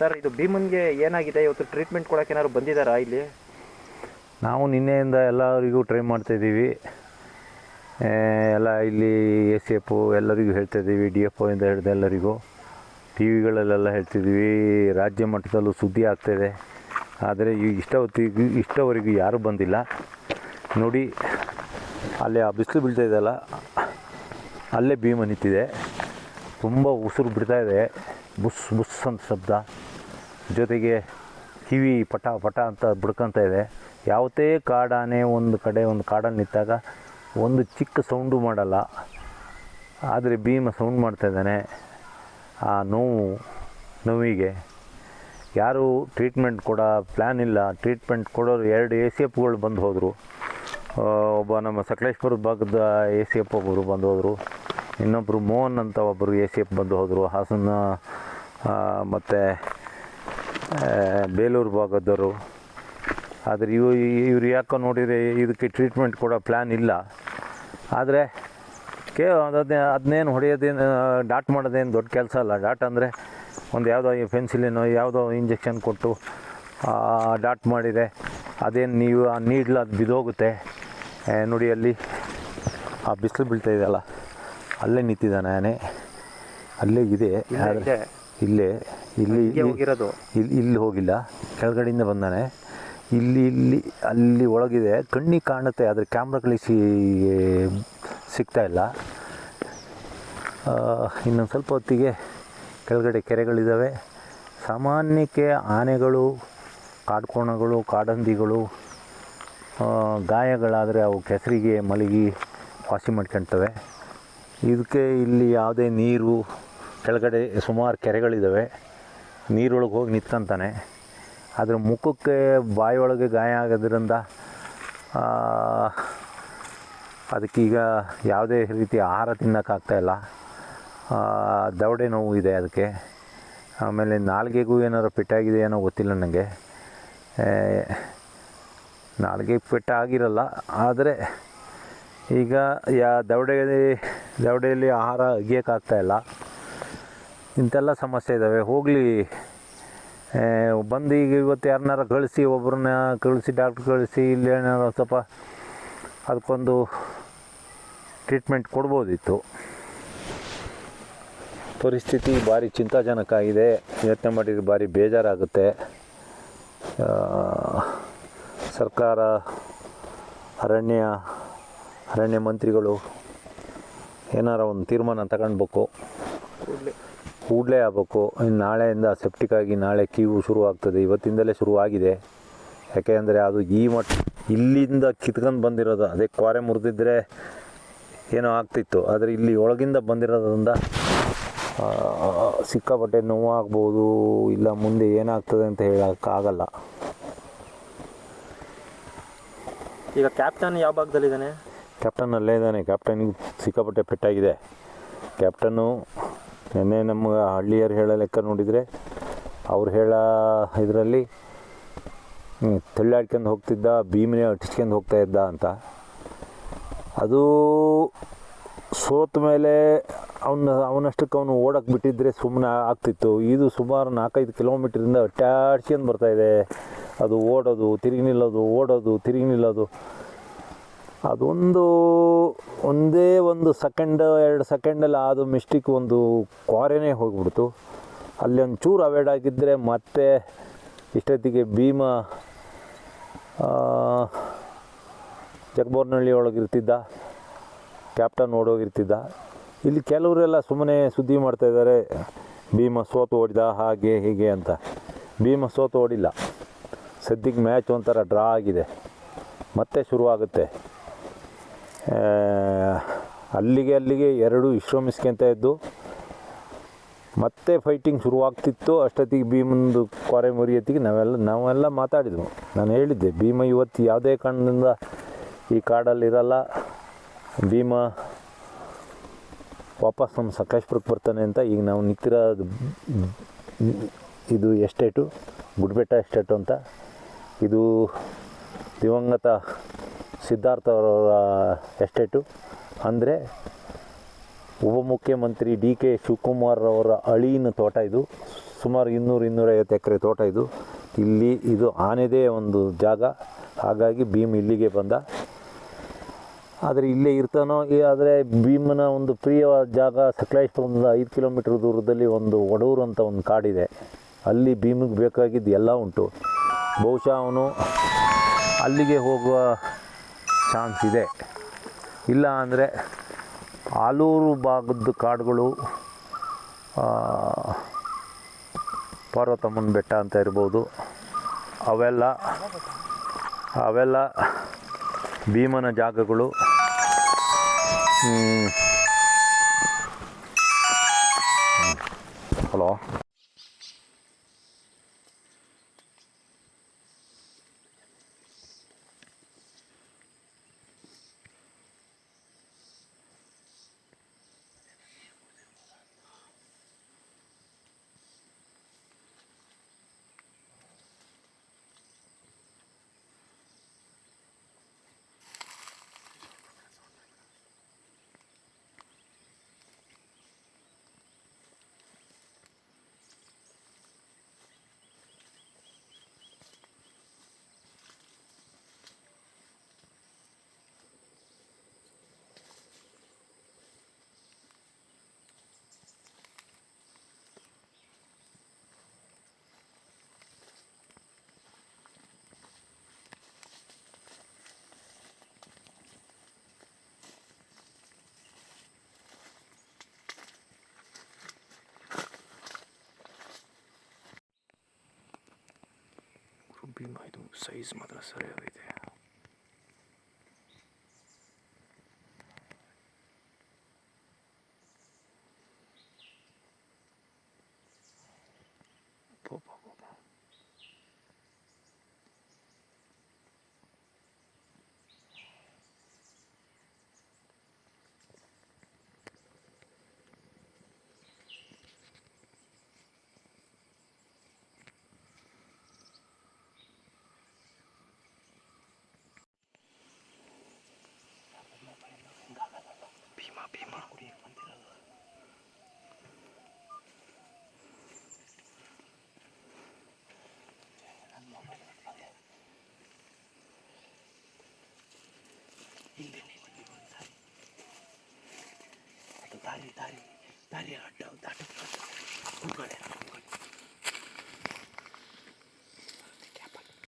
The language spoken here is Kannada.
ಸರ್, ಇದು ಭೀಮನ್ಗೆ ಏನಾಗಿದೆ? ಇವತ್ತು ಟ್ರೀಟ್ಮೆಂಟ್ ಕೊಡೋಕೆ ಏನಾದ್ರು ಬಂದಿದ್ದಾರಾ ಇಲ್ಲಿ? ನಾವು ನಿನ್ನೆಯಿಂದ ಎಲ್ಲರಿಗೂ ಟ್ರೈ ಮಾಡ್ತಾಯಿದ್ದೀವಿ ಎಲ್ಲ ಇಲ್ಲಿ ಎ ಸಿ ಎಫು ಎಲ್ಲರಿಗೂ ಹೇಳ್ತಾಯಿದ್ದೀವಿ ಡಿ ಎಫ್ ಇಂದ ಹಿಡಿದು ಎಲ್ಲರಿಗೂ. ಟಿ ವಿಗಳಲ್ಲೆಲ್ಲ ಹೇಳ್ತಿದ್ದೀವಿ, ರಾಜ್ಯ ಮಟ್ಟದಲ್ಲೂ ಸುದ್ದಿ ಆಗ್ತಾಯಿದೆ ಆದರೆ ಈ ಇಷ್ಟೊತ್ತಿಗೂ ಇಷ್ಟವರೆಗೂ ಯಾರೂ ಬಂದಿಲ್ಲ. ನೋಡಿ, ಅಲ್ಲಿ ಆ ಬಿಸಿಲು ಬೀಳ್ತಾ ಇದೆಯಲ್ಲ ಅಲ್ಲೇ ಭೀಮ ನಿಂತಿದೆ. ತುಂಬ ಉಸಿರು ಬಿಡ್ತಾಯಿದೆ ಬುಸ್ ಬುಸ್ ಅಂತ ಶಬ್ದ. ಜೊತೆಗೆ ಕಿವಿ ಪಟ ಪಟ ಅಂತ ಬಡ್ಕೊಂತ ಇದೆ. ಯಾವುದೇ ಕಾಡಾನೆ ಒಂದು ಕಡೆ ಒಂದು ಕಾಡಲ್ಲಿ ನಿಂತಾಗ ಒಂದು ಚಿಕ್ಕ ಸೌಂಡು ಮಾಡಲ್ಲ. ಆದರೆ ಭೀಮ ಸೌಂಡ್ ಮಾಡ್ತಾ ಇದ್ದಾನೆ ಆ ನೋವು, ನೋವಿಗೆ. ಯಾರು ಟ್ರೀಟ್ಮೆಂಟ್ ಕೊಡೋ ಪ್ಲ್ಯಾನ್ ಇಲ್ಲ. ಟ್ರೀಟ್ಮೆಂಟ್ ಕೊಡೋರು ಎರಡು ಎ ಸಿ ಎಫ್ಗಳು ಬಂದು ಹೋದರು. ಒಬ್ಬ ನಮ್ಮ ಸಕಲೇಶ್ವರ ಭಾಗದ ಎ ಸಿ ಎಫ್ ಒಬ್ಬರು ಬಂದು ಹೋದರು. ಇನ್ನೊಬ್ಬರು ಮೋಹನ್ ಅಂತ ಒಬ್ಬರು ಎ ಸಿ ಎಫ್ ಬಂದು ಹೋದರು. ಹಾಸನ ಮತ್ತು ಬೇಲೂರು ಭಾಗದವರು. ಆದರೆ ಇವು ಇವ್ರು ಯಾಕೋ ನೋಡಿದರೆ ಇದಕ್ಕೆ ಟ್ರೀಟ್ಮೆಂಟ್ ಕೊಡೋ ಪ್ಲ್ಯಾನ್ ಇಲ್ಲ. ಆದರೆ ಕೇ ಅದನ್ನೇ ಅದನ್ನೇನು ಹೊಡೆಯೋದೇನು ಡಾಟ್ ಮಾಡೋದೇನು ದೊಡ್ಡ ಕೆಲಸ ಅಲ್ಲ. ಡಾಟ್ ಅಂದರೆ ಒಂದು ಯಾವುದೋ ಈ ಪೆನ್ಸಿಲಿನೋ ಯಾವುದೋ ಇಂಜೆಕ್ಷನ್ ಕೊಟ್ಟು ಡಾಟ್ ಮಾಡಿದರೆ ಅದೇನು ನೀವು ಆ ನೀಡ್ಲ ಅದು ಬಿದ್ದೋಗುತ್ತೆ. ಏ, ನೋಡಿ ಅಲ್ಲಿ ಆ ಬಿಸಿಲು ಬೀಳ್ತಾ ಇದೆಯಲ್ಲ ಅಲ್ಲೇ. ನಿಂತಿದ್ದಾನೆ ಆನೆ. ಅಲ್ಲೇ ಇದೆ. ಇಲ್ಲೇ ಇಲ್ಲಿ ಹಿಂಗೆ ಹೋಗಿರೋದು. ಇಲ್ಲಿ ಇಲ್ಲಿ ಹೋಗಿಲ್ಲ. ಕೆಳಗಡೆಯಿಂದ ಬಂದಾನೆ. ಇಲ್ಲಿ ಇಲ್ಲಿ ಅಲ್ಲಿ ಒಳಗಿದೆ. ಕಣ್ಣಿಗೆ ಕಾಣುತ್ತೆ ಆದರೆ ಕ್ಯಾಮ್ರಾಗಳಿಗೆ ಸಿ ಸಿಗ್ತಾ ಇಲ್ಲ. ಇನ್ನೊಂದು ಸ್ವಲ್ಪ ಹೊತ್ತಿಗೆ ಕೆಳಗಡೆ ಕೆರೆಗಳಿದ್ದಾವೆ ಸಾಮಾನ್ಯಕ್ಕೆ ಆನೆಗಳು ಕಾಡ್ಕೋಣಗಳು ಕಾಡಂದಿಗಳು ಗಾಯಗಳಾದರೆ ಅವು ಕೆಸರಿಗೆ ಮಲಗಿ ವಾಸಿ ಮಾಡ್ಕೊಳ್ತವೆ ಇದಕ್ಕೆ ಇಲ್ಲಿ ಯಾವುದೇ ನೀರು ಕೆಳಗಡೆ ಸುಮಾರು ಕೆರೆಗಳಿದ್ದಾವೆ ನೀರೊಳಗೆ ಹೋಗಿ ನಿಂತಂತಾನೆ ಅದ್ರ ಮುಖಕ್ಕೆ ಬಾಯಿಯೊಳಗೆ ಗಾಯ ಆಗೋದ್ರಿಂದ ಅದಕ್ಕೀಗ ಯಾವುದೇ ರೀತಿ ಆಹಾರ ತಿನ್ನೋಕ್ಕಾಗ್ತಾಯಿಲ್ಲ ದವಡೆ ನೋವು ಇದೆ ಅದಕ್ಕೆ. ಆಮೇಲೆ ನಾಲ್ಗೆಗೂ ಏನಾರು ಪೆಟ್ಟಾಗಿದೆ ಏನೋ ಗೊತ್ತಿಲ್ಲ ನನಗೆ ನಾಲ್ಗೆ ಪೆಟ್ಟಾಗಿರಲ್ಲ, ಆದರೆ ಈಗ ಯಾ ದವಡೆ ದವಡೆಯಲ್ಲಿ ಆಹಾರ ಅಗಿಯೋಕ್ಕಾಗ್ತಾಯಿಲ್ಲ ಇಂಥೆಲ್ಲ ಸಮಸ್ಯೆ ಇದ್ದಾವೆ ಹೋಗಲಿ. ಬಂದು ಈಗ ಇವತ್ತು ಯಾರನ್ನಾರ ಕಳಿಸಿ ಒಬ್ಬರನ್ನ ಕಳಿಸಿ ಡಾಕ್ಟ್ರ್ ಕಳಿಸಿ, ಇಲ್ಲಿ ಏನಾರು ಸ್ವಲ್ಪ ಅದಕ್ಕೊಂದು ಟ್ರೀಟ್ಮೆಂಟ್ ಕೊಡ್ಬೋದಿತ್ತು. ಪರಿಸ್ಥಿತಿ ಭಾರಿ ಚಿಂತಾಜನಕ ಆಗಿದೆ. ಯೋಚನೆ ಮಾಡಿದ್ರೆ ಭಾರಿ ಬೇಜಾರಾಗುತ್ತೆ. ಸರ್ಕಾರ, ಅರಣ್ಯ ಅರಣ್ಯ ಮಂತ್ರಿಗಳು ಏನಾರ ಒಂದು ತೀರ್ಮಾನ ತಗೊಳ್ಬೇಕು ಕೂಡ್ಲೆ. ಆಗಬೇಕು. ಇನ್ನು ನಾಳೆಯಿಂದ ಸೆಪ್ಟಿಕ್ ಆಗಿ ನಾಳೆ ಕೀವು ಶುರು ಆಗ್ತದೆ ಇವತ್ತಿಂದಲೇ ಶುರುವಾಗಿದೆ. ಯಾಕೆಂದರೆ ಅದು ಈ ಮಟ್ಟ ಇಲ್ಲಿಂದ ಕಿತ್ಕೊಂಡು ಬಂದಿರೋದು. ಅದೇ ಕ್ವಾರೆ ಮುರಿದಿದ್ದರೆ ಏನೋ ಆಗ್ತಿತ್ತು. ಆದರೆ ಇಲ್ಲಿ ಒಳಗಿಂದ ಬಂದಿರೋದ್ರಿಂದ ಸಿಕ್ಕಾಪಟ್ಟೆ ನೋವಾಗ್ಬೋದು ಇಲ್ಲ ಮುಂದೆ ಏನಾಗ್ತದೆ ಅಂತ ಹೇಳೋಕ್ಕಾಗಲ್ಲ. ಈಗ ಕ್ಯಾಪ್ಟನ್ ಯಾವ ಭಾಗದಲ್ಲಿದ್ದಾನೆ ಕ್ಯಾಪ್ಟನ್ ಅಲ್ಲೇ ಇದ್ದಾನೆ. ಕ್ಯಾಪ್ಟನ್ಗೆ ಸಿಕ್ಕಾಪಟ್ಟೆ ಪೆಟ್ಟಾಗಿದೆ. ಕ್ಯಾಪ್ಟನ್ನು ನಿನ್ನೆ ನಮ್ಮ ಹಳ್ಳಿಯರು ಹೇಳೋ ಲೆಕ್ಕ ನೋಡಿದರೆ ಅವ್ರು ಹೇಳೋ ಇದರಲ್ಲಿ ತಳ್ಳಾಡ್ಕೊಂಡು ಹೋಗ್ತಿದ್ದ, ಭೀಮನೇ ಅಟ್ಟಿಸ್ಕೊಂಡು ಹೋಗ್ತಾ ಇದ್ದ ಅಂತ. ಅದು ಸೋತ ಮೇಲೆ ಅವನ, ಅವನಷ್ಟಕ್ಕೆ ಅವನು ಓಡಕ್ಕೆ ಬಿಟ್ಟಿದ್ರೆ ಸುಮ್ಮನೆ ಆಗ್ತಿತ್ತು. ಇದು ಸುಮಾರು ನಾಲ್ಕೈದು ಕಿಲೋಮೀಟ್ರಿಂದ ಅಟ್ಟಾಡ್ಸ್ಕೊಂಡು ಬರ್ತಾಯಿದೆ ಅದು ಓಡೋದು, ತಿರುಗಿ ನಿಲ್ಲೋದು, ಓಡೋದು, ತಿರುಗಿ ನಿಲ್ಲೋದು. ಅದೊಂದು ಒಂದೇ ಒಂದು ಸೆಕೆಂಡ್ ಎರಡು ಸೆಕೆಂಡಲ್ಲಿ ಆದ ಮಿಸ್ಟಿಕ್ ಒಂದು ಕ್ವಾರೆನೇ ಹೋಗ್ಬಿಡ್ತು. ಅಲ್ಲಿ ಒಂದು ಚೂರು ಅವಾಯ್ಡ್ ಆಗಿದ್ದರೆ ಮತ್ತೆ ಇಷ್ಟೊತ್ತಿಗೆ ಭೀಮ ಜಗಬೋರ್ನಹಳ್ಳಿ ಒಳಗಿರ್ತಿದ್ದ ಕ್ಯಾಪ್ಟನ್ ಓಡೋಗಿರ್ತಿದ್ದ. ಇಲ್ಲಿ ಕೆಲವರೆಲ್ಲ ಸುಮ್ಮನೆ ಸುದ್ದಿ ಮಾಡ್ತಾಯಿದ್ದಾರೆ ಭೀಮ ಸೋತು ಓಡಿದ ಹಾಗೆ ಹೀಗೆ ಅಂತ. ಭೀಮ ಸೋತು ಓಡಿಲ್ಲ. ಸದ್ಯಕ್ಕೆ ಮ್ಯಾಚ್ ಒಂಥರ ಡ್ರಾ ಆಗಿದೆ. ಮತ್ತೆ ಶುರುವಾಗುತ್ತೆ. ಅಲ್ಲಿಗೆ ಅಲ್ಲಿಗೆ ಎರಡು ವಿಶ್ರಮಿಸ್ಕೊಂತ ಇದ್ದು, ಮತ್ತೆ ಫೈಟಿಂಗ್ ಶುರುವಾಗ್ತಿತ್ತು. ಅಷ್ಟೊತ್ತಿಗೆ ಭೀಮಂದು ಕೊರೆ ಮುರಿಯತ್ತಿಗೆ ನಾವೆಲ್ಲ ನಾವೆಲ್ಲ ಮಾತಾಡಿದ್ವು. ನಾನು ಹೇಳಿದ್ದೆ, ಭೀಮ ಇವತ್ತು ಯಾವುದೇ ಕಾರಣದಿಂದ ಈ ಕಾಡಲ್ಲಿ ಇರಲ್ಲ. ಭೀಮ ವಾಪಸ್ ನಮ್ಮ ಸಕಾಶ್ಪುರಕ್ಕೆ ಬರ್ತಾನೆ ಅಂತ ಈಗ ನಾವು ನಿತ್ತಿರ ಇದು ಎಸ್ಟೇಟು, ಗುಡ್ಬೆಟ್ಟ ಎಸ್ಟೇಟು ಅಂತ. ಇದು ದಿವಂಗತ ಸಿದ್ಧಾರ್ಥ ಅವರ ಎಸ್ಟೇಟು. ಅಂದರೆ ಉಪಮುಖ್ಯಮಂತ್ರಿ ಡಿ ಕೆ ಶಿವಕುಮಾರ್ ಅವರ ಅಳಿನ ತೋಟ ಇದು. ಸುಮಾರು ಇನ್ನೂರು ಇನ್ನೂರೈವತ್ತು ಎಕರೆ ತೋಟ ಇದು. ಇಲ್ಲಿ ಇದು ಆನೆದೇ ಒಂದು ಜಾಗ. ಹಾಗಾಗಿ ಭೀಮ್ ಇಲ್ಲಿಗೆ ಬಂದ. ಆದರೆ ಇಲ್ಲೇ ಇರ್ತಾನೋ ಆದರೆ ಭೀಮನ ಒಂದು ಪ್ರಿಯವಾದ ಜಾಗ ಸಕಲೇಶ್ಪುರದಿಂದ ಐದು ಕಿಲೋಮೀಟ್ರ್ ದೂರದಲ್ಲಿ ಒಂದು ಒಡೂರು ಅಂತ ಒಂದು ಕಾಡಿದೆ. ಅಲ್ಲಿ ಭೀಮಿಗೆ ಬೇಕಾಗಿದ್ದು ಎಲ್ಲ ಉಂಟು. ಬಹುಶಃ ಅವನು ಅಲ್ಲಿಗೆ ಹೋಗುವ ಚಾನ್ಸ್ ಇದೆ. ಇಲ್ಲ ಅಂದರೆ ಆಲೂರು ಭಾಗದ ಕಾಡುಗಳು ಪಾರ್ವತಮ್ಮನ ಬೆಟ್ಟ ಅಂತ ಇರ್ಬೋದು. ಅವೆಲ್ಲ ಅವೆಲ್ಲ ಭೀಮನ ಜಾಗಗಳು. ಹಲೋ. ಭೀಮ ಇದು ಸೈಜ್ ಮಾತ್ರ ಸರಿಯಾಗೈತೆ ಭೀಮ ಭೀಮ ದಾರಿ ದಾರಿ ದಾರಿ ಅಡ್ಡ ದಾಟ ಕೂತ್ಕೊಳ್ಳಿ